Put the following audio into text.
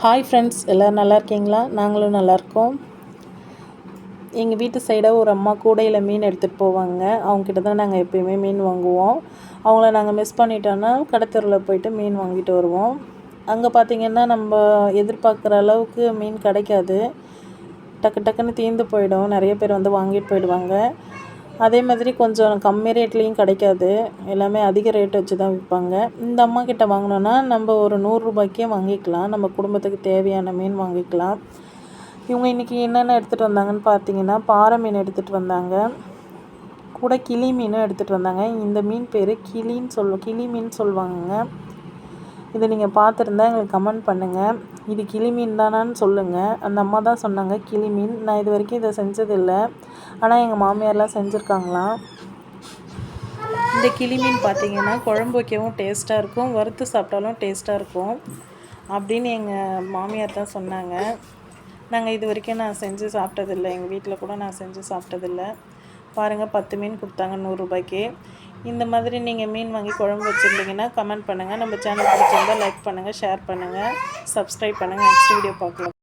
Hi friends எல்லோரும் நல்லா இருக்கீங்களா? நாங்களும் நல்லாயிருக்கோம் எங்கள் வீட்டு சைடாக ஒரு அம்மா கூடையில் மீன் எடுத்துகிட்டு போவாங்க. அவங்கக்கிட்ட தான் நாங்கள் எப்போயுமே மீன் வாங்குவோம். அவங்கள நாங்கள் மிஸ் பண்ணிட்டோன்னா கடத்தெருவில் போயிட்டு மீன் வாங்கிட்டு வருவோம். அங்கே பார்த்திங்கன்னா நம்ம எதிர்பார்க்குற அளவுக்கு மீன் கிடைக்காது. டக்கு டக்குன்னு தீர்ந்து போயிடும். நிறைய பேர் வந்து வாங்கிட்டு போயிடுவாங்க. அதே மாதிரி கொஞ்சம் கம்மி ரேட்லேயும் கிடைக்காது. எல்லாமே அதிக ரேட் வச்சு தான் விற்பாங்க இந்த அம்மா கிட்ட வாங்கினோன்னா நம்ம ஒரு நூறுரூபாய்க்கே வாங்கிக்கலாம். நம்ம குடும்பத்துக்கு தேவையான மீன் வாங்கிக்கலாம். இவங்க இன்றைக்கி என்னென்ன எடுத்துகிட்டு வந்தாங்கன்னு பார்த்தீங்கன்னா பாறை மீன் எடுத்துகிட்டு வந்தாங்க. கூட கிளி மீனும் எடுத்துகிட்டு வந்தாங்க. இந்த மீன் பேர் கிளின்னு சொல்லுவோம் கிளி மீன் சொல்லுவாங்க இதை நீங்கள் பார்த்துருந்தா எங்களுக்கு கமெண்ட் பண்ணுங்கள் இது கிளி மீன் தானான்னு சொல்லுங்கள் அந்த அம்மா தான் சொன்னாங்க கிளி மீன். நான் இது வரைக்கும் இதை செஞ்சதில்லை. ஆனால் எங்கள் மாமியார்லாம் செஞ்சுருக்காங்களாம் இந்த கிளி மீன் பார்த்தீங்கன்னா குழம்பு வைக்கவும் டேஸ்ட்டாக இருக்கும் வறுத்து சாப்பிட்டாலும் டேஸ்ட்டாக இருக்கும் அப்படின்னு எங்கள் மாமியார் தான் சொன்னாங்க. நாங்கள் இது வரைக்கும் நான் செஞ்சு சாப்பிட்டதில்லை. எங்கள் வீட்டில் கூட நான் செஞ்சு சாப்பிட்டதில்லை. பாருங்கள் பத்து மீன் கொடுத்தாங்க நூறுரூபாய்க்கு இந்த மாதிரி நீங்கள் மீன் வாங்கி குழம்பு வச்சுருந்தீங்கன்னா கமெண்ட் பண்ணுங்கள் நம்ம சேனல் பிடிச்சிருந்தால் லைக் பண்ணுங்கள் ஷேர் பண்ணுங்கள் சப்ஸ்கிரைப் பண்ணுங்கள் நெக்ஸ்ட் வீடியோ பார்க்கலாம்.